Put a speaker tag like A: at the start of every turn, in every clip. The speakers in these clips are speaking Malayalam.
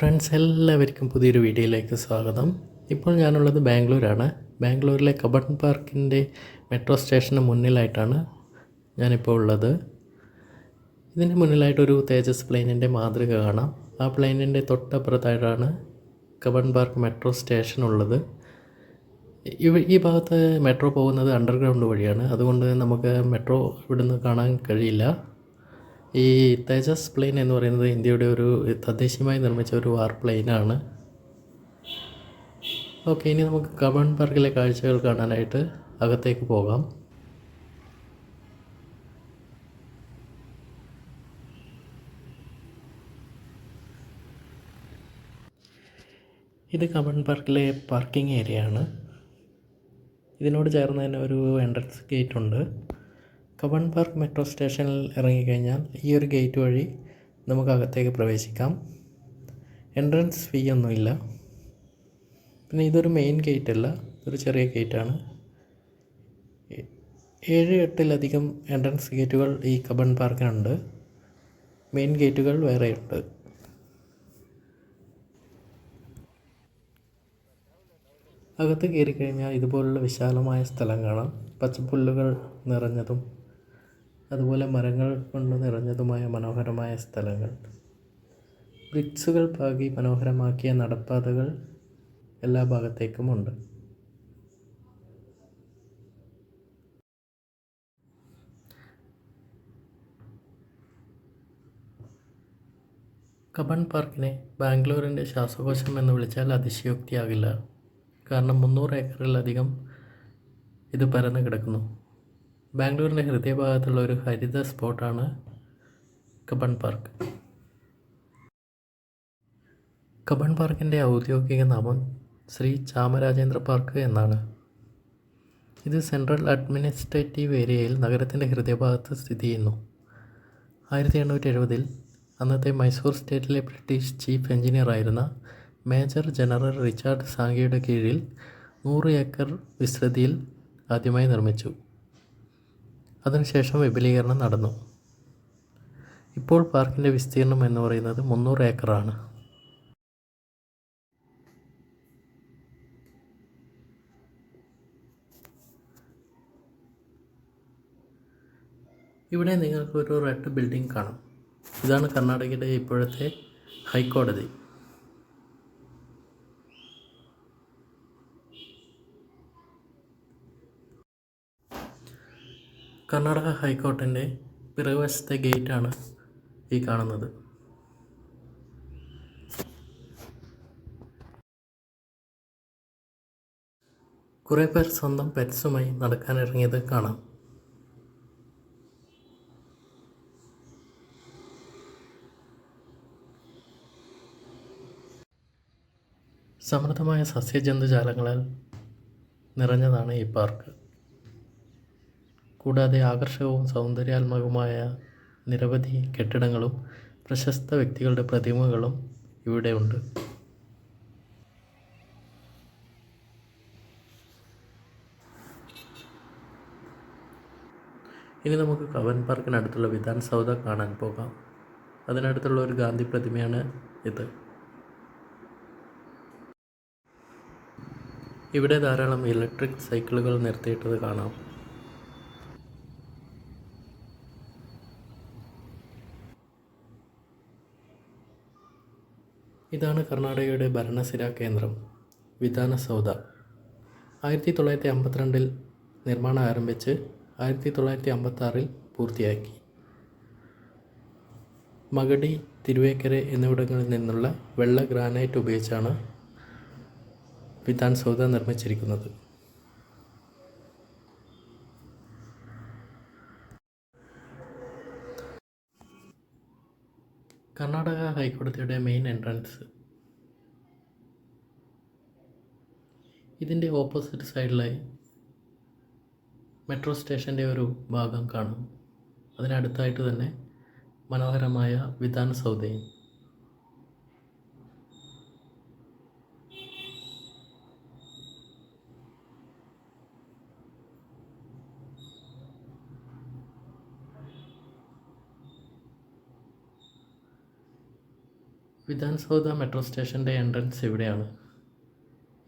A: ഫ്രണ്ട്സ് എല്ലാവർക്കും പുതിയൊരു വീഡിയോയിലേക്ക് സ്വാഗതം. ഇപ്പോൾ ഞാനുള്ളത് ബാംഗ്ലൂരാണ്. ബാംഗ്ലൂരിലെ കബൺ പാർക്കിന്റെ മെട്രോ സ്റ്റേഷന് മുന്നിലായിട്ടാണ് ഞാനിപ്പോൾ ഉള്ളത്. ഇതിന് മുന്നിലായിട്ടൊരു തേജസ് പ്ലെയിനിന്റെ മാതൃക കാണാം. ആ പ്ലെയിനിന്റെ തൊട്ടപ്പുറത്തായിട്ടാണ് കബൺ പാർക്ക് മെട്രോ സ്റ്റേഷൻ ഉള്ളത്. ഇവ ഈ ഭാഗത്ത് മെട്രോ പോകുന്നത് അണ്ടർഗ്രൗണ്ട് വഴിയാണ്. അതുകൊണ്ട് നമുക്ക് മെട്രോ ഇവിടുന്ന് കാണാൻ കഴിയില്ല. ഈ തേജസ് പ്ലെയിൻ എന്ന് പറയുന്നത് ഇന്ത്യയുടെ ഒരു തദ്ദേശീയമായി നിർമ്മിച്ച ഒരു വാർ പ്ലെയിനാണ് ഓക്കെ ഇനി നമുക്ക് കബൺ പാർക്കിലെ കാഴ്ചകൾ കാണാനായിട്ട് അകത്തേക്ക് പോകാം. ഇത് കബൺ പാർക്കിലെ പാർക്കിംഗ് ഏരിയ ആണ് ഇതിനോട് ചേർന്ന് തന്നെ ഒരു എൻട്രൻസ് ഗേറ്റ് ഉണ്ട്. കബൺ പാർക്ക് മെട്രോ സ്റ്റേഷനിൽ ഇറങ്ങിക്കഴിഞ്ഞാൽ ഈ ഒരു ഗേറ്റ് വഴി നമുക്ക് അകത്തേക്ക് പ്രവേശിക്കാം. എൻട്രൻസ് ഫീ ഒന്നുമില്ല പിന്നെ ഇതൊരു മെയിൻ ഗേറ്റ് അല്ല. ഇതൊരു ചെറിയ ഗേറ്റാണ് ഏഴ് എട്ടിലധികം എൻട്രൻസ് ഗേറ്റുകൾ ഈ കബൺ പാർക്കിനുണ്ട് മെയിൻ ഗേറ്റുകൾ വേറെയുണ്ട് അകത്ത് കയറി കഴിഞ്ഞാൽ ഇതുപോലുള്ള വിശാലമായ സ്ഥലം കാണാം പച്ചപ്പുല്ലുകൾ നിറഞ്ഞതും അതുപോലെ മരങ്ങൾ കൊണ്ട് നിറഞ്ഞതുമായ മനോഹരമായ സ്ഥലങ്ങൾ. ബ്രിക്സുകൾ പാകി മനോഹരമാക്കിയ നടപ്പാതകൾ എല്ലാ ഭാഗത്തേക്കും ഉണ്ട്. കബൺ പാർക്കിനെ ബാംഗ്ലൂരിന്റെ ശ്വാസകോശം എന്ന് വിളിച്ചാൽ അതിശയോക്തിയാകില്ല. കാരണം മുന്നൂറ് ഏക്കറിലധികം ഇത് പരന്ന് കിടക്കുന്നു. ബാംഗ്ലൂരിന്റെ ഹൃദയഭാഗത്തുള്ള ഒരു ഹരിത സ്പോട്ടാണ് കബൺ പാർക്ക്. കബൺ പാർക്കിന്റെ ഔദ്യോഗിക നാമം ശ്രീ ചാമരാജേന്ദ്ര പാർക്ക് എന്നാണ്. ഇത് സെൻട്രൽ അഡ്മിനിസ്ട്രേറ്റീവ് ഏരിയയിൽ നഗരത്തിന്റെ ഹൃദയഭാഗത്ത് സ്ഥിതി ചെയ്യുന്നു. ആയിരത്തി എണ്ണൂറ്റി എഴുപതിൽ അന്നത്തെ മൈസൂർ സ്റ്റേറ്റിലെ ബ്രിട്ടീഷ് ചീഫ് എഞ്ചിനീയർ ആയിരുന്ന മേജർ ജനറൽ റിച്ചാർഡ് സാങ്കിയുടെ കീഴിൽ നൂറ് ഏക്കർ വിസ്തൃതിയിൽ ആദ്യമായി നിർമ്മിച്ചു. അതിനുശേഷം വിപുലീകരണം നടന്നു. ഇപ്പോൾ പാർക്കിന്റെ വിസ്തീർണം എന്ന് പറയുന്നത് മുന്നൂറ് ഏക്കറാണ്. ഇവിടെ നിങ്ങൾക്ക് ഒരു റെഡ് ബിൽഡിംഗ് കാണാം. ഇതാണ് കർണാടകയുടെ ഇപ്പോഴത്തെ ഹൈക്കോടതി. കർണാടക ഹൈക്കോർട്ടിന്റെ പിറകുവശത്തെ ഗേറ്റാണ് ഈ കാണുന്നത്. കുറേ പേർ സ്വന്തം പെറ്റ്സുമായി നടക്കാനിറങ്ങിയത് കാണാം. സമൃദ്ധമായ സസ്യജന്തുജാലങ്ങളാൽ നിറഞ്ഞതാണ് ഈ പാർക്ക്. കൂടാതെ ആകർഷകവും സൗന്ദര്യാത്മകവുമായ നിരവധി കെട്ടിടങ്ങളും പ്രശസ്ത വ്യക്തികളുടെ പ്രതിമകളും ഇവിടെയുണ്ട് ഇനി നമുക്ക് കവൻ പാർക്കിനടുത്തുള്ള വിധാൻ സൗദ കാണാൻ പോകാം. അതിനടുത്തുള്ള ഒരു ഗാന്ധി പ്രതിമയാണ് ഇത്. ഇവിടെ ധാരാളം ഇലക്ട്രിക് സൈക്കിളുകൾ നിർത്തിയിട്ടത് കാണാം. ഇതാണ് കർണാടകയുടെ ഭരണസിര കേന്ദ്രം വിധാനസൗധ ആയിരത്തി തൊള്ളായിരത്തി അമ്പത്തിരണ്ടിൽ നിർമ്മാണം ആരംഭിച്ച് ആയിരത്തി തൊള്ളായിരത്തി അമ്പത്താറിൽ പൂർത്തിയാക്കി. മഗടി തിരുവേക്കര എന്നിവിടങ്ങളിൽ നിന്നുള്ള വെള്ള ഗ്രാനൈറ്റ് ഉപയോഗിച്ചാണ് വിധാൻ സൗദ നിർമ്മിച്ചിരിക്കുന്നത്. കർണാടക ഹൈക്കോടതിയുടെ മെയിൻ എൻട്രൻസ് ഇതിന്റെ ഓപ്പോസിറ്റ് സൈഡിലായി മെട്രോ സ്റ്റേഷന്റെ ഒരു ഭാഗം കാണും. അതിനടുത്തായിട്ട് തന്നെ മനോഹരമായ വിധാൻ സൗദയും. വിധാൻസൗദ മെട്രോ സ്റ്റേഷന്റെ എൻട്രൻസ് ഇവിടെയാണ്.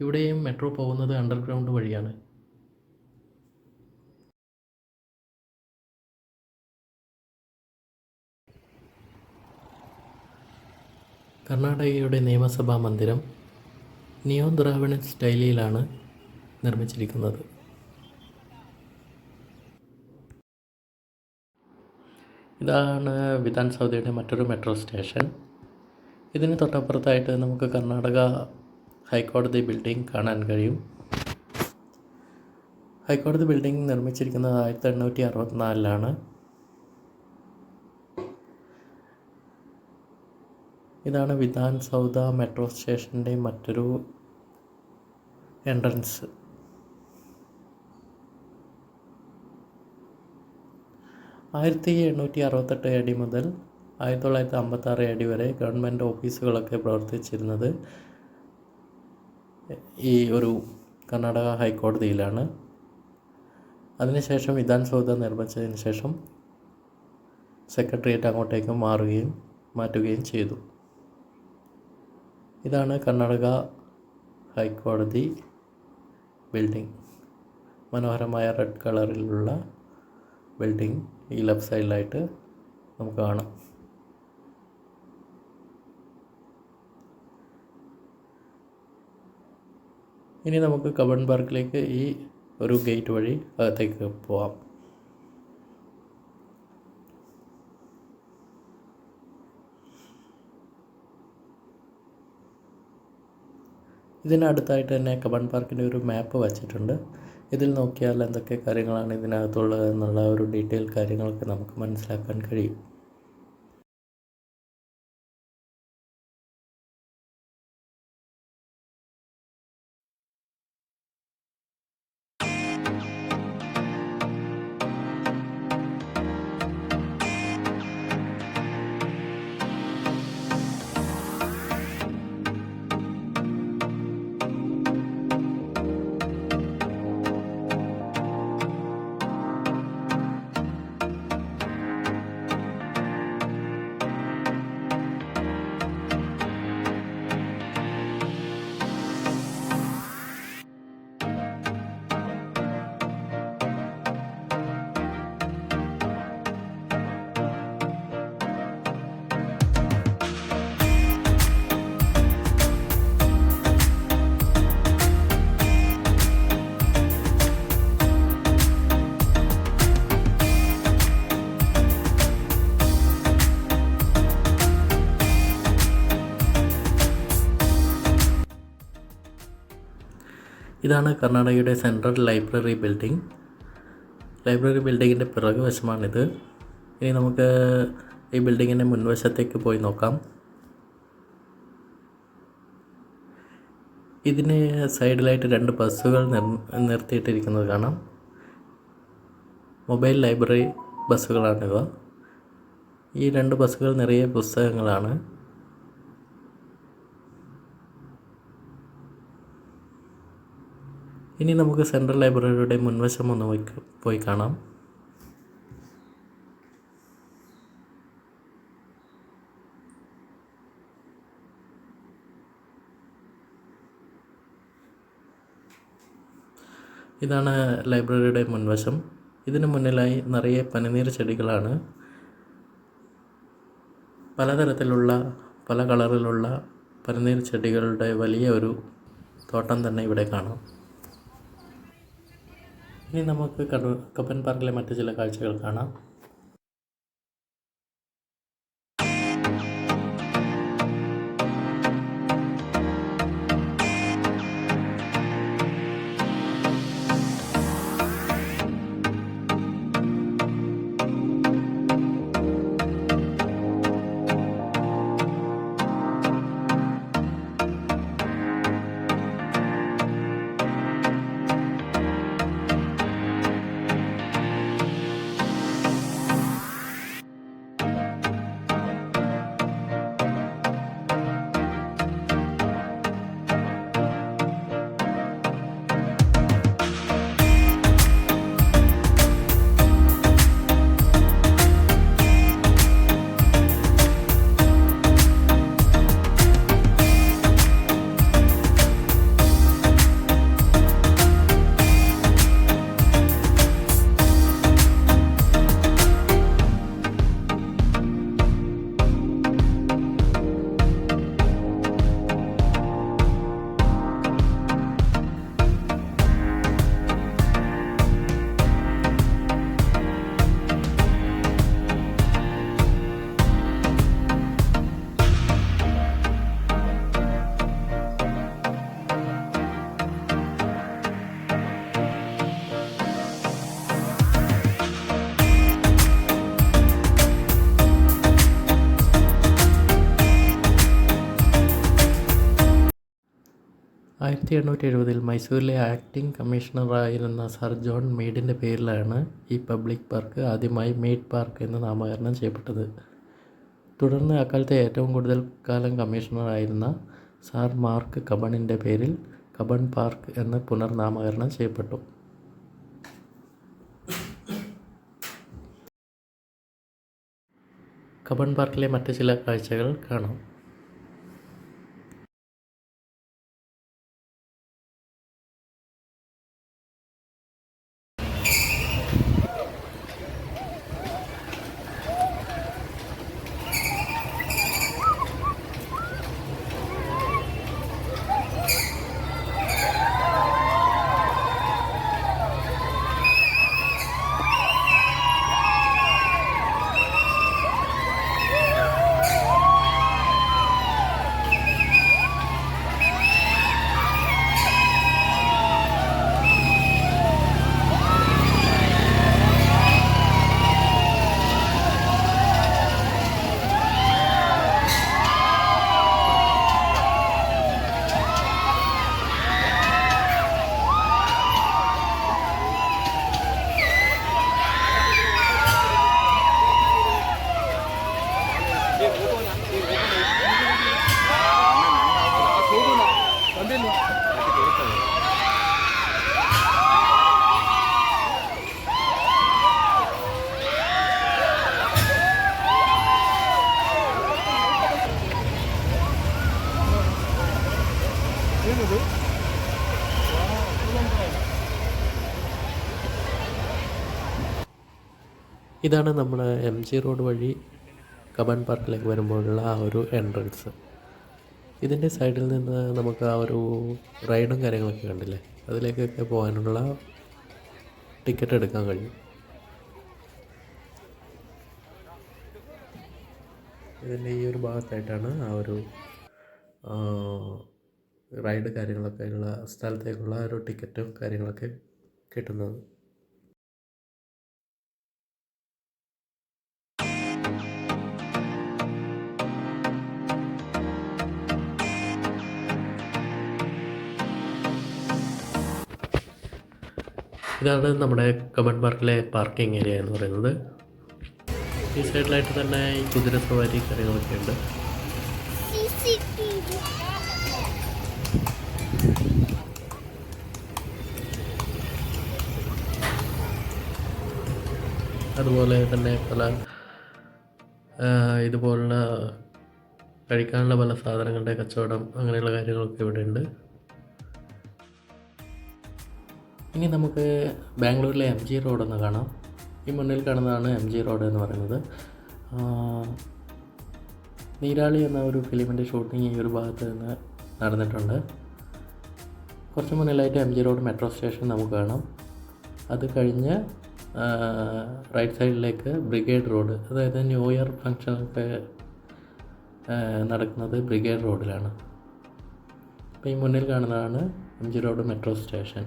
A: ഇവിടെയും മെട്രോ പോകുന്നത് അണ്ടർഗ്രൗണ്ട് വഴിയാണ്. കർണാടകയുടെ നിയമസഭാ മന്ദിരം നിയോ ദ്രാവിഡൻ സ്റ്റൈലിയിലാണ് നിർമ്മിച്ചിരിക്കുന്നത്. ഇതാണ് വിധാൻ സൗദയുടെ മറ്റൊരു മെട്രോ സ്റ്റേഷൻ. ഇതിന് തൊട്ടപ്പുറത്തായിട്ട് നമുക്ക് കർണാടക ഹൈക്കോടതി ബിൽഡിംഗ് കാണാൻ കഴിയും. ഹൈക്കോടതി ബിൽഡിംഗ് നിർമ്മിച്ചിരിക്കുന്നത് ആയിരത്തി എണ്ണൂറ്റി അറുപത്തിനാലിലാണ് ഇതാണ് വിധാൻ സൗദ മെട്രോ സ്റ്റേഷന്റെ മറ്റൊരു എൻട്രൻസ്. ആയിരത്തി എണ്ണൂറ്റി അറുപത്തെട്ട് അടി മുതൽ ആയിരത്തി തൊള്ളായിരത്തി അമ്പത്താറ് ഡി വരെ ഗവൺമെന്റ് ഓഫീസുകളൊക്കെ പ്രവർത്തിച്ചിരുന്നത് ഈ ഒരു കർണാടക ഹൈക്കോടതിയിലാണ്. അതിനുശേഷം വിധാൻസൗധ നിർമ്മിച്ചതിന് ശേഷം സെക്രട്ടേറിയറ്റ് അങ്ങോട്ടേക്ക് മാറുകയും മാറ്റുകയും ചെയ്തു. ഇതാണ് കർണാടക ഹൈക്കോടതി ബിൽഡിംഗ്. മനോഹരമായ റെഡ് കളറിലുള്ള ബിൽഡിംഗ് ഈ ലെഫ്റ്റ് സൈഡിലായിട്ട് നമുക്ക് കാണാം. ഇനി നമുക്ക് കബൺ പാർക്കിലേക്ക് ഈ ഒരു ഗേറ്റ് വഴി അകത്തേക്ക് പോവാം. ഇതിനടുത്തായിട്ട് തന്നെ കബൺ പാർക്കിന്റെ ഒരു മാപ്പ് വച്ചിട്ടുണ്ട്. ഇതിൽ നോക്കിയാൽ എന്തൊക്കെ കാര്യങ്ങളാണ് ഇതിനകത്തുള്ളത് എന്നുള്ള ഒരു ഡീറ്റെയിൽ കാര്യങ്ങളൊക്കെ നമുക്ക് മനസ്സിലാക്കാൻ കഴിയും. ഇതാണ് കർണാടകയുടെ സെൻട്രൽ ലൈബ്രറി ബിൽഡിംഗ്. ലൈബ്രറി ബിൽഡിങ്ങിന്റെ പിറകു വശമാണിത്. ഇനി നമുക്ക് ഈ ബിൽഡിങ്ങിന്റെ മുൻവശത്തേക്ക് പോയി നോക്കാം. ഇതിന് സൈഡിലായിട്ട് രണ്ട് ബസ്സുകൾ നിർ നിർത്തിയിട്ടിരിക്കുന്നത് കാണാം. മൊബൈൽ ലൈബ്രറി ബസ്സുകളാണിവ. ഈ രണ്ട് ബസ്സുകൾ നിറയെ പുസ്തകങ്ങളാണ്. ഇനി നമുക്ക് സെൻട്രൽ ലൈബ്രറിയുടെ മുൻവശം ഒന്ന് പോയി പോയി കാണാം. ഇതാണ് ലൈബ്രറിയുടെ മുൻവശം. ഇതിനു മുന്നിലായി നിറയെ പനിനീർ ചെടികളാണ്. പലതരത്തിലുള്ള പല കളറിലുള്ള പനിനീർ ചെടികളുടെ വലിയ ഒരു തോട്ടം തന്നെ ഇവിടെ കാണാം. ഇനി നമുക്ക് കട കപ്പൻ പാർക്കിലെ മറ്റു ചില കാഴ്ചകൾ കാണാം. ആയിരത്തി എണ്ണൂറ്റി എഴുപതിൽ മൈസൂരിലെ ആക്ടിംഗ് കമ്മീഷണറായിരുന്ന സർ ജോൺ മീഡിന്റെ പേരിലാണ് ഈ പബ്ലിക് പാർക്ക് ആദ്യമായി മീഡ് പാർക്ക് എന്ന് നാമകരണം ചെയ്യപ്പെട്ടത്. തുടർന്ന് അക്കാലത്തെ ഏറ്റവും കൂടുതൽ കാലം കമ്മീഷണറായിരുന്ന സാർ മാർക്ക് കബണിന്റെ പേരിൽ കബൺ പാർക്ക് എന്ന് പുനർനാമകരണം ചെയ്യപ്പെട്ടു. കബൺ പാർക്കിലെ മറ്റ് ചില കാഴ്ചകൾ കാണാം. ഇതാണ് നമ്മൾ എം ജി റോഡ് വഴി കബൺ പാർക്കിലേക്ക് വരുമ്പോഴുള്ള ആ ഒരു എൻട്രൻസ് ഇതിന്റെ സൈഡിൽ നിന്ന് നമുക്ക് ആ ഒരു റൈഡും കാര്യങ്ങളൊക്കെ കണ്ടില്ലേ? അതിലേക്കൊക്കെ പോകാനുള്ള ടിക്കറ്റ് എടുക്കാൻ കഴിയും. ഇതിന്റെ ഈ ഒരു ഭാഗത്തായിട്ടാണ് ആ ഒരു റൈഡ് കാര്യങ്ങളൊക്കെ ഉള്ള സ്ഥലത്തേക്കുള്ള ഒരു ടിക്കറ്റും കാര്യങ്ങളൊക്കെ കിട്ടുന്നത്. ഇതാണ് നമ്മുടെ കമന്റ് പാർക്കിലെ പാർക്കിംഗ് ഏരിയ എന്ന് പറയുന്നത്. ഈ സൈഡിലായിട്ട് തന്നെ ഈ കുതിര സവാരി കാര്യങ്ങളൊക്കെ ഉണ്ട്. അതുപോലെ തന്നെ പല ഇതുപോലുള്ള കഴിക്കാനുള്ള പല സാധനങ്ങളുടെ കച്ചവടം അങ്ങനെയുള്ള കാര്യങ്ങളൊക്കെ ഇവിടെ ഉണ്ട് ഇനി നമുക്ക് ബാംഗ്ലൂരിലെ എം ജി റോഡൊന്ന് കാണാം. ഈ മുന്നിൽ കാണുന്നതാണ് എം ജി റോഡ് എന്ന് പറയുന്നത്. നീരാളി എന്ന ഒരു ഫിലിമിന്റെ ഷൂട്ടിംഗ് ഈ ഒരു ഭാഗത്ത് നിന്ന് നടന്നിട്ടുണ്ട്. കുറച്ച് മുന്നിലായിട്ട് M G road metro station നമുക്ക് കാണാം. അത് കഴിഞ്ഞ് റൈറ്റ് സൈഡിലേക്ക് ബ്രിഗേഡ് റോഡ് അതായത് ന്യൂ ഇയർ ഫങ്ഷനൊക്കെ നടക്കുന്നത് ബ്രിഗേഡ് റോഡിലാണ്. അപ്പോൾ ഈ മുന്നിൽ കാണുന്നതാണ് M G road metro station.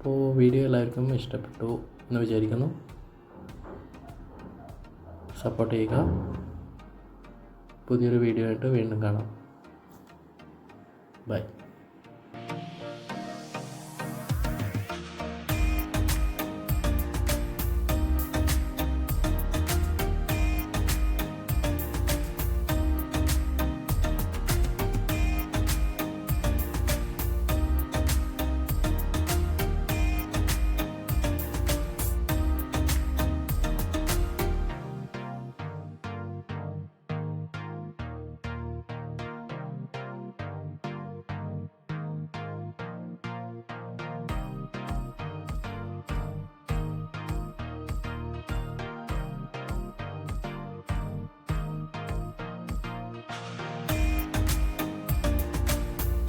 A: അപ്പോൾ വീഡിയോ എല്ലാവർക്കും ഇഷ്ടപ്പെട്ടു എന്ന് വിചാരിക്കുന്നു. സപ്പോർട്ട് ചെയ്യുക. പുതിയൊരു വീഡിയോ ആയിട്ട് വീണ്ടും കാണാം. ബൈ.